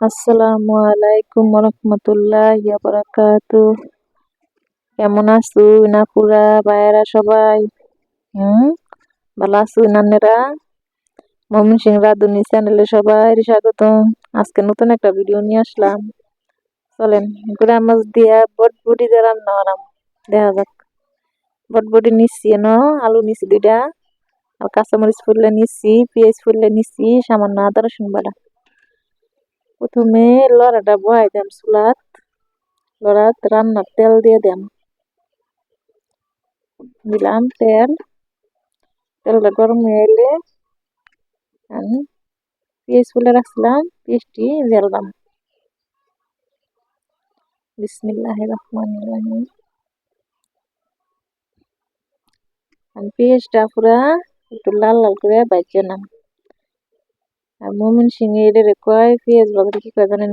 আসসালামু আলাইকুম রহমতুল্লাহ বারাকাতু কেমন আছো নাপুরা ভাইয়েরা সবাই? হুম? ভালো আছো নানেরা মমিন সিং রাধুনি চ্যানেলে সবাই স্বাগতম। আজকে নতুন একটা ভিডিও নিয়ে আসলাম। চলেন, গুড়া মাছ দিয়া বটবটি দিয়ে রান্না করাম। দেখা যাক। বটবটি নিচ্ছি ন আলু নিচ্ছি দুইটা, আর কাঁচামরিচ ফুললে নিচ্ছি, পেঁয়াজ ফুললে নিচ্ছি, সামান্য আদা রসুন বাটা। প্রথমে লড়াটা বহাই দাম চুলাত লড়াত রান্নার তেল দিয়ে দাম দিলাম তেল তেলটা গরম হয়ে এলে আমি পেঁয়াজ ফুলে রাখছিলাম পেঁয়াজটি দিলাম বিসমিল্লাহ রহমান রহিম আমি পেঁয়াজটা পুরা একটু লাল লাল করে বাইচে নাম আর মমিন সিং এদের কয় পেঁয়াজ বাজারে কি কয় জানেন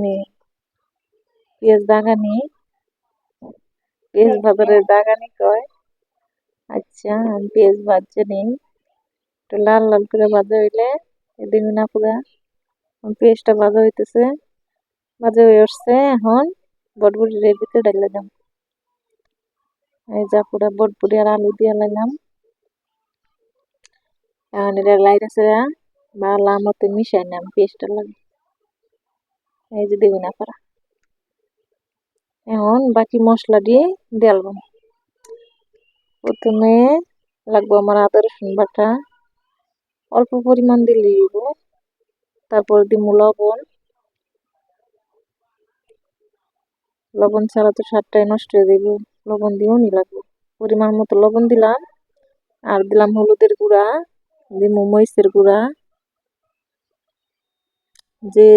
পেঁয়াজ দাগানি পেঁয়াজ বাজারে দাগানি কয় আচ্ছা আমি পেঁয়াজ ভাজছে নেই একটু লাল লাল করে ভাজা হইলে এদিন না পুরা পেঁয়াজটা ভাজা হইতেছে ভাজা হয়ে আসছে এখন বটবুটির ভিতরে ডাইলে দাম এই যা পুরা বটবুটি আর আলু দিয়ে লাইলাম এখন এটা লাইট আছে বালা মতো মিশাই নাম পেস্টটা লাগে। এই যে দেবি না পারা এখন বাকি মশলা দিয়ে দেলবাম প্রথমে লাগবো আমার আদা, রসুন বাটা। অল্প পরিমাণ দিলে তারপর দিব লবণ। লবণ ছাড়া তো স্বাদটাই নষ্ট হয়ে দিব লবণ দিয়েও নি লাগবো। পরিমাণ মতো লবণ দিলাম। আর দিলাম হলুদের গুঁড়া দিব মরিচের গুঁড়া। যে,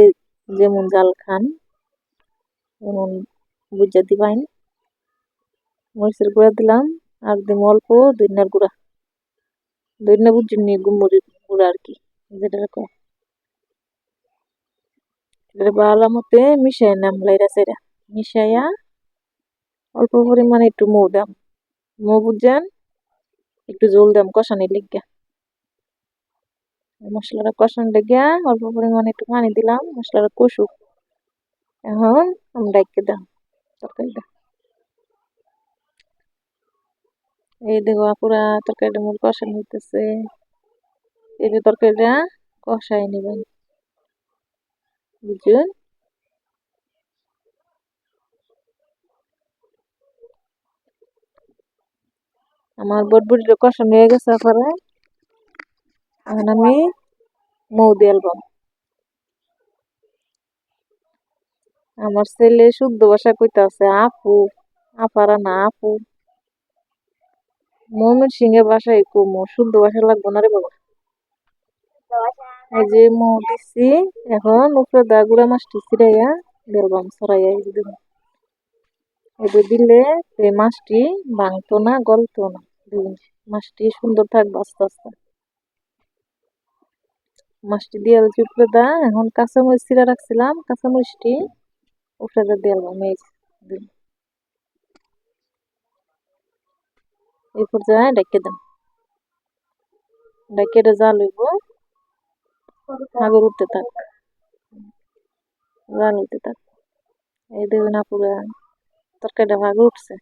যেমন জাল খান এমন বুঝা দিবাইন। মরিচের গুঁড়া দিলাম, আর দিম অল্প দইনার গুঁড়া। দইনা বুঝছেন নি গুমরির গুঁড়া আর কি, যেটা কয়। ভালো মতে মিশাই নাম লাইরা সেরা। মিশাইয়া অল্প পরিমাণে একটু মৌ দাম। মৌ বুঝছেন? একটু জল দাম কষানি লিগা। মশলাটা কষানো লেগে অল্প পরিমাণে একটু পানি দিলাম মশলাটা কষুক। এখন আমি ডাইকে দাম তরকারিটা। এই দেখো পুরা তরকারিটা মোট কষানো হইতেছে। এই যে তরকারিটা কষাই নেবেন। বুঝছেন? আমার বটবটিটা কষানো হয়ে গেছে পরে এখন আমি মৌ দিয়ে অ্যালবাম আমার ছেলে শুদ্ধ ভাষা কইতে আছে, আপু আপারা না আপু। মমির সিংহে বাসায় কুমো, শুদ্ধ ভাষা লাগবো না রে বাবা। এই যে মৌ দিচ্ছি এখন উপরে দা গুড়া মাছটি ছিড়াইয়া বেলবাম ছড়াইয়া যে এটা দিলে, এই মাছটি ভাঙতো না, গলতো না। মাছটি সুন্দর থাকবে আস্তে আস্তে। মাছটি দিয়ে উপরে দা এখন কাঁচামরিচ ছিঁড়া রাখছিলাম। কাঁচামরিচটি উপরে দিলাম। এই এই পর্যায়ে ডেকে দেন। ডেকে জাল হইব। আগর উঠতে থাক। জাল হইতে থাক। এই দেখুন আপুরা, তরকারিটা ভাগ উঠছে।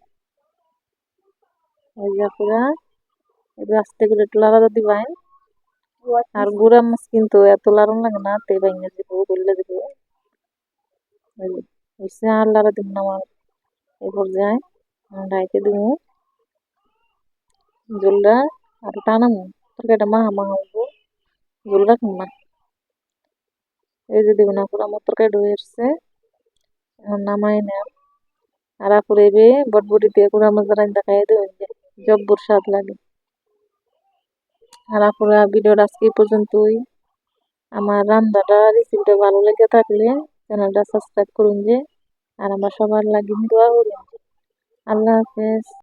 এই যে আপুরা, এবার আস্তে করে একটু লাড়া দিবাই আর গুড়া মাছ কিন্তু এত লাড়ন লাগে না তে ভেঙে দিব বললে দিব। হয়েছে আর লাড়া দিব না আমার এই পর্যায়ে ঢাইতে দিব। জলটা আর টানামো তরকারিটা মাহা মাহা হইব। জল রাখুন না। এই যে দেখুন আপুর আমার তরকারি হয়ে এখন নামাই নেন আর আপুর এবে বটবটি দিয়ে কুড়া মাছ রান্না খাই দেবেন জব্বর স্বাদ লাগে। আপুরা ভিডিওর আজকে পর্যন্তই। আমার রান্নাটা রেসিপিটা ভালো লেগে থাকলে চ্যানেলটা সাবস্ক্রাইব করুন যে। আর আমার সবার লাগিয়ে দোয়া করুন। আল্লাহ হাফেজ।